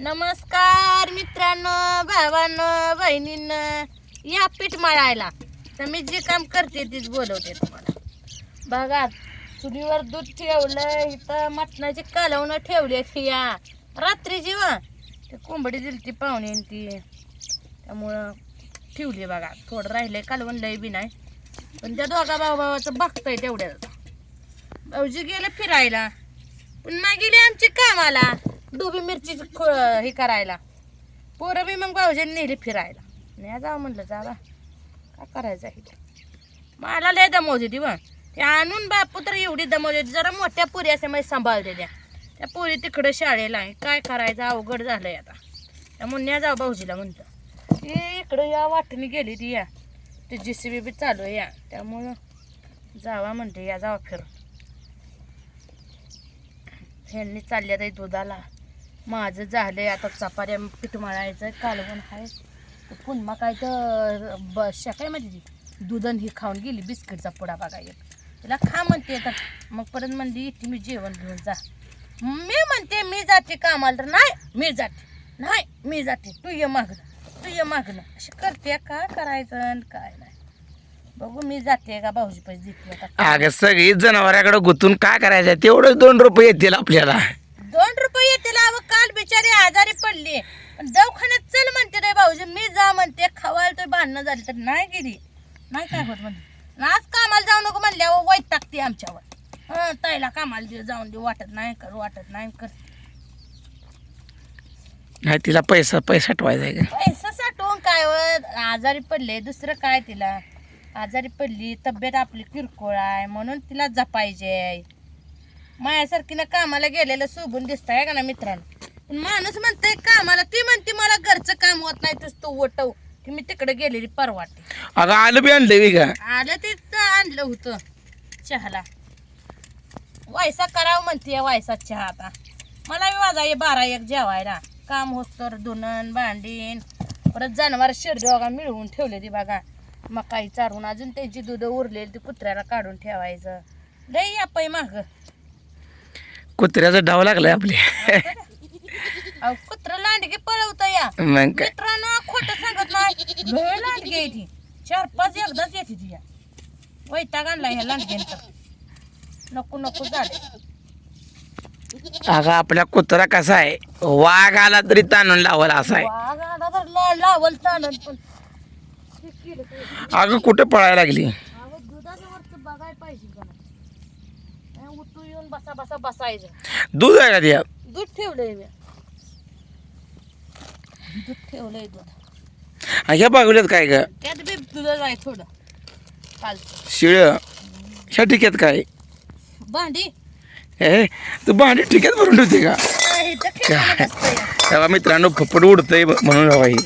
नमस्कार मित्रांनो भावानं बहिणीनं या पीठ मळायला. तर मी जे काम करते तीच बोलवते तुम्हाला. बघा चुलीवर दूध ठेवलं इथं मटणाची कालवणं ठेवली ती या रात्रीची जेव्हा ते कोंबडी दिली ती पाहुणे ती. त्यामुळं ठेवली बघा. थोडं राहिलंय कालवण लय बी नाही. पण त्या दोघा भाऊ भावाचं बघतंय तेवढ्या भाऊजी गेलं फिरायला. पण मागेली आमची कामाला. डोबी मिरची खो हे करायला. पोरं बी मग भाऊजीने नेली फिरायला. नाही जावं म्हणलं जावा. काय करायचं आहे ते. मला लय दमवते ती बा ते आणून बापू तर एवढी दमवते जरा मोठ्या पुरी असे म्हणजे सांभाळते त्या. त्या पुरी तिकडं शाळेला आहे. काय करायचं? अवघड झालंय आता. त्यामुळे न्या जाऊ भाऊजीला म्हणतं. ती इकडं या वाटेने गेली ती या. ते जी सी बी बी चालू आहे या. त्यामुळं जावा म्हणते या जावा फिरून. ह्यांनी चालल्या ताई दुधाला. माझं झालंय आता चपाऱ्या पीठ मळायचं कालवण आहे पुन्हा काय तर ब शकाय माहिती ती. दुधन ही खाऊन गेली बिस्किटचा पुडा बघा एक. तिला खा म्हणते तर. मग परत म्हणली इथे मी जेवण घेऊन जा. मी म्हणते मी जाते कामाला. तर नाही मी जाते. नाही मी जाते. तू ये मागणं तू ये मागणं अशी करते का करायचं आणि काय नाही. बघू मी जाते का? भाऊजी पैसे देते आता. अगं सगळी जनावराकडे गुंतून काय करायचं? तेवढंच दोन रुपये येतील आपल्याला दोन रुपये येतील अहो काल बिचारी आजारी पडली. दवाखान्यात चल म्हणते रे भाऊजी. मी जा म्हणते. खवायला तर भांडणं झाली तर नाही गेली. नाही काय होत म्हणते आज कामाला जाऊ नको म्हणल्यावर वाईट टाकते आमच्यावर. हं ताईला कामाला दे जाऊन दे. वाटत नाही कर वाटत नाही कर. नाही तिला पैसा पैसा ठेवायचा आहे का? पैसा साठवून काय व? आजारी पडले दुसरं काय तिला? आजारी पडली तब्येत आपली किरकोळ आहे म्हणून तिला जपायचे माझ्यासारखीनं कामाला गेलेलं सोबून दिसतंय का ना मित्रांनो? माणूस म्हणतंय कामाला ती म्हणते मला घरचं काम होत नाही तूच तू वटव की मी तिकडे गेलेली परवाटे अगं आलं बी आणलं बी का? आलं तिथं आणलं होतं चहाला. वायसा करावं म्हणते वायसा चहा आता. मला बी वाजा ये बारा एक जेवायला. काम होत तर धुणन भांडीन. परत जनावर शिरडोगा मिळवून ठेवले ती बघा. मकाई चारून अजून त्यांची दूध उरलेली ती कुत्र्याला काढून ठेवायचं. लई आपय माग. कुत्र्याचा डाव लागलाय आपल्या अहो कुत्र लांडगे पळवत या? मग काय? मित्रांनो खोटं सांगत नाही. लय लांडगे ती चार पाच एकदाच येते ती या. वैताग आणला ह्या लांडग्यांचा. नको नको झाले अगं आपल्या कुत्रा कसा आहे? वाघ आला तरी ताणून लावायला असा आहे. वाघ आला तर ला- लावल पण. हे अगं कुठे पळायला लागली? अहो, दुधाचं वरचं बघायला पाहिजे का नाही? येऊन बसा बसा बसायचं. दूध आहे का त्या. दूध ठेवलंय मी. दूध ठेवलंय दूध. ह्या बागुल्यात काय ग? त्यात बी आहे थोडं. कालचं शिळ? ह्या टिक्यात काय? भांडी? हे तू भांडी टिक्यात भरून ठेवते का. तेव्हा मित्रांनो फपड उडतंय म्हणून हवा ही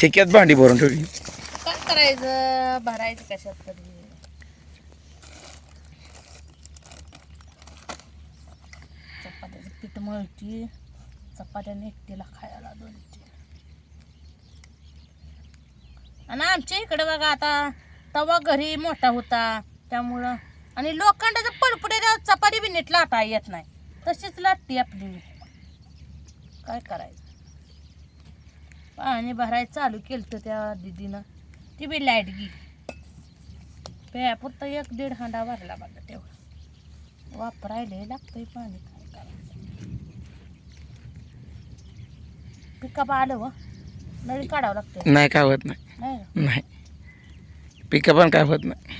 ठेक्यात भांडी भरून ठेवली. काय करायचं? भरायचं कशात तरी. चपात्याचं पीठ मळती चपात्याने एकटीला खायला दोन आणि आमच्या इकडे बघा आता तवा घरी मोठा होता त्यामुळं. आणि लोखंडाचं पडपडे चपाती बी नीट लाटा येत नाही. तशीच लाटते आपली. काय करायचं? पाणी भरायचं चालू केलं त्या दिदीनं. ती बी लाइट गी पुरतं एक दीड हांडा भरला बघा तेवढा. वापरायला लागतंय पाणी. काय करायचं? पिकअप आलं व. नळी काढावं लागतंय. नाही काय होत नाही. नाही. पिकं पण काय होत नाही.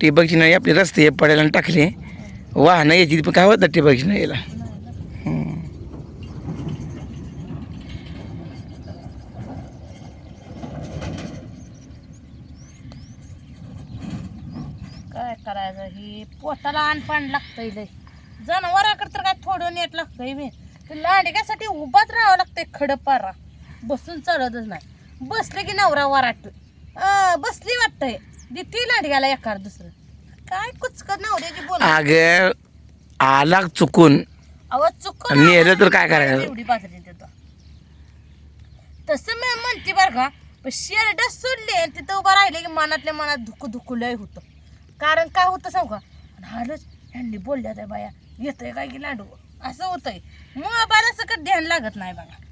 टिबकची नाही आपले रस्ते पडायला टाकले. वाहनं यायची पण काय होत नाही टिबकची हम्म. काय करायचं? ही पोटाला अनपान लागतंय लय. जनावराकडे तर काय थोडं नेट लागतंय बी. ते लांडग्यासाठी उभाच राहावं लागतंय खडपारा बसून चालतच नाही. बसले की नवरा वराट. बसली वाटतंय. देते लांडग्याला एकार दुसरं. काय कुचक नवऱ्याची बोल अगं आला चुकून. आवाज चुक नेलं तर काय करायचं? एवढी बाजरी देतो. तसं मी म्हणते बरं का पण शेरड सोडले आणि तिथं उभं राहिले की मनातल्या मनात धुकू धुकू लय होतं. कारण काय होतं सांगू का? हालच ह्यांनी बोलल्या त्या बाया येतंय काय की लांडू? असं होतंय. मोबाईल सकट ध्यान लागत नाही बघा.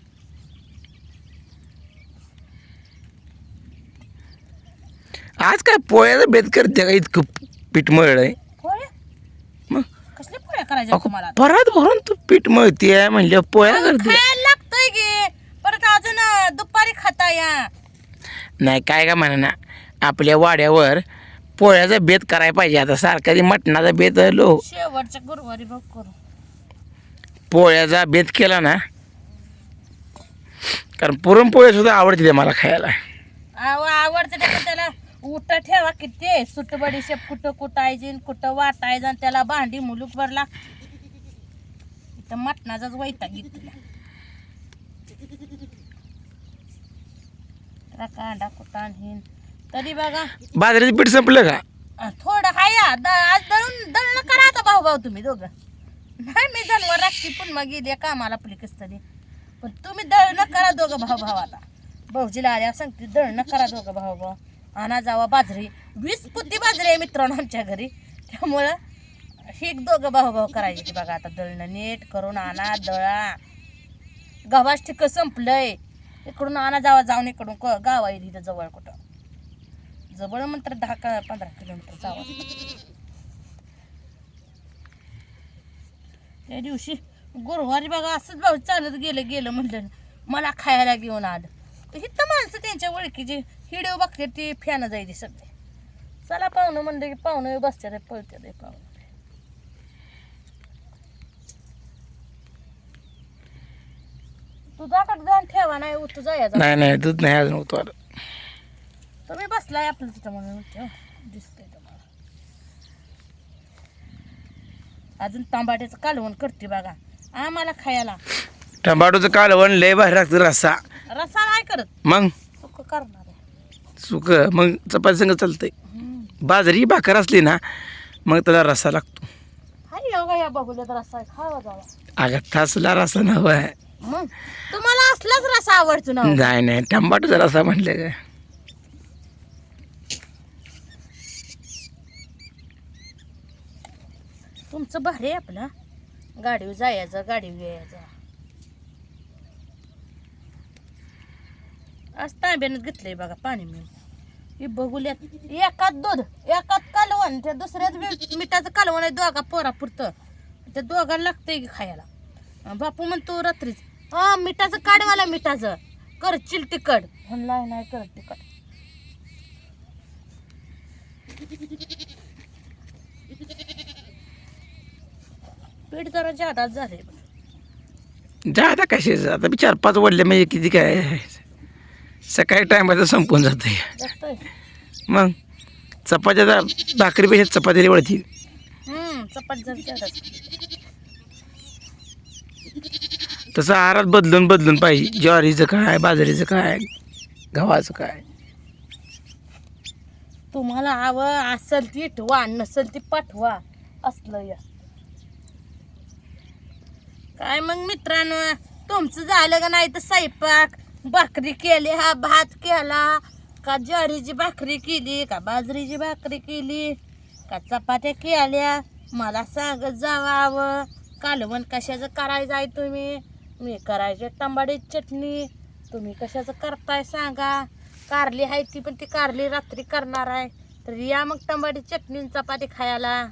आज काय पोळ्याचा बेत करते का? इतकं पीठ मळलंय पोळ्या? मग? कसल्या पोळ्या करायच्या अगं, तुम्हाला परत भरून तू पीठ मळते म्हणल्या पोळ्या अहो, करते. खायला लागतंय गे. परत अजून अं, दुपारी खाता या. नाही काय का म्हणा ना आपल्या वाड्यावर पोळ्याचा बेत करायला पाहिजे. आता सारखा ती मटणाचा बेत लो. शेवटच्या गुरुवारी बघ करू. पोळ्याचा बेत केला ना कारण पुरणपोळ्या सुद्धा आवडते मला खायला. आव आवडतं ते उठ ठेवा किती? सुट बडीशेप कुठं कुटायची न कुठं वाटायचं आणि त्याला भांडी मुलूक भरला इथं मटणाचाच वैता घेतला कांदा कुटाण हिन तरी बघा. बाजरीचं पीठ संपलं का? अं, थोडं हाया द आज दळून दळणं करा आता भाऊ भाऊ तुम्ही दोघं. नाही मी जन्म राखी पुन्हा गेली कामाला आपली कस तरी. पण तुम्ही दळणं करा दोघं भाऊ भाऊ आता. भाऊजीला आल्या सांगते दळणं करा दोघं भाऊ भाऊ आणा जावा बाजरी. वीस पुती बाजरी आहे मित्रांनो आमच्या घरी. त्यामुळं हे दोघं भाऊ भाऊ करायचे बघा आता. दळणं नीट करून आणा दळा. गव्हाच ठिक संपलंय. इकडून आणा जावा जाऊन इकडून. क- गाव आहे तिथं जवळ कुठं. जवळ म्हणतात दहा का पंधरा किलोमीटर जावं. त्या दिवशी गुरुवारी बघा असंच भाऊ चालत गेलं गेलं म्हणलं मला खायला घेऊन आलं तर इथं माणसं त्यांच्या ओळखीची. हिडिओ बघते ती फॅन जायची सगळे. चला पाहुणं म्हणलं की पाहुणं बसते रे पळते रे पाहुणं. जाऊन ठेवा नाही जायचं नाही नाही दूध नाही अजून होतो आलं तुम्ही बसलाय आपलं तिथं म्हणून. दिसतंय तुम्हाला. अजून तांबाट्याचं कालवण करते बघा. आम्हाला खायला. टमाटोचं कालवण लय भारी लागतं रस्सा. रसा नाही करत. मग? सुख करणार आहे. सुक. मग चपाती संग चालतंय. हम्म. बाजरी भाकर असली ना मग त्याला रस्सा लागतो. हाय या रसा खावा जावा अगं थासला रस्सा नव आहे मग? तुम्हाला असलाच रसा आवडतो ना हो. नाही नाही. टमाटोचा रस्सा म्हटलं काय तुमचं भारी आहे आपलं. गाडीवर जायचं गाडीवर यायचं. आज तांब्यानं घेतलंय बघा पाणी मिळून. हे बघूल्यात. एकात दूध एकात कालवण त्या दुसऱ्यात मिठाचं कालवण आहे दोघा पोरापुरतं. त्या दोघांना लागतंय की खायला. बापू म्हणतो रात्रीच हा मिठाचं काढवाला मिठाचं. करचिल तिखट. म्हणला नाही करत तिखट. पीठ जरा जादाच झालंय बघ. जाता कशाचं मी चार पाच वडले म्हणजे किती काय? आहे. सकाळी टायमाचं संपून जातं आहे. मग चपात्या तर भाकरीपेक्षा चपातीला वळतील तसं आहारात बदलून बदलून पाहिजे. ज्वारीचं काय बाजरीचं काय गव्हाचं काय. तुम्हाला हवं असल ती ठेवा नसल ती पाठवा. असलं या. काय मग मित्रांनो तुमचं झालं का नाही तर स्वयंपाक? भाकरी केली हा भात केला का ज्वारीची भाकरी केली का बाजरीची भाकरी केली का चपात्या केल्या मला सांगत जावावं कालवण कशाचं करायचं आहे तुम्ही? मी करायचे टमाट्याची चटणी तुम्ही कशाचं करताय सांगा? कारली आहे ती पण ती कारली रात्री करणार आहे. तर या मग टमाटी चटणी चपाती खायला.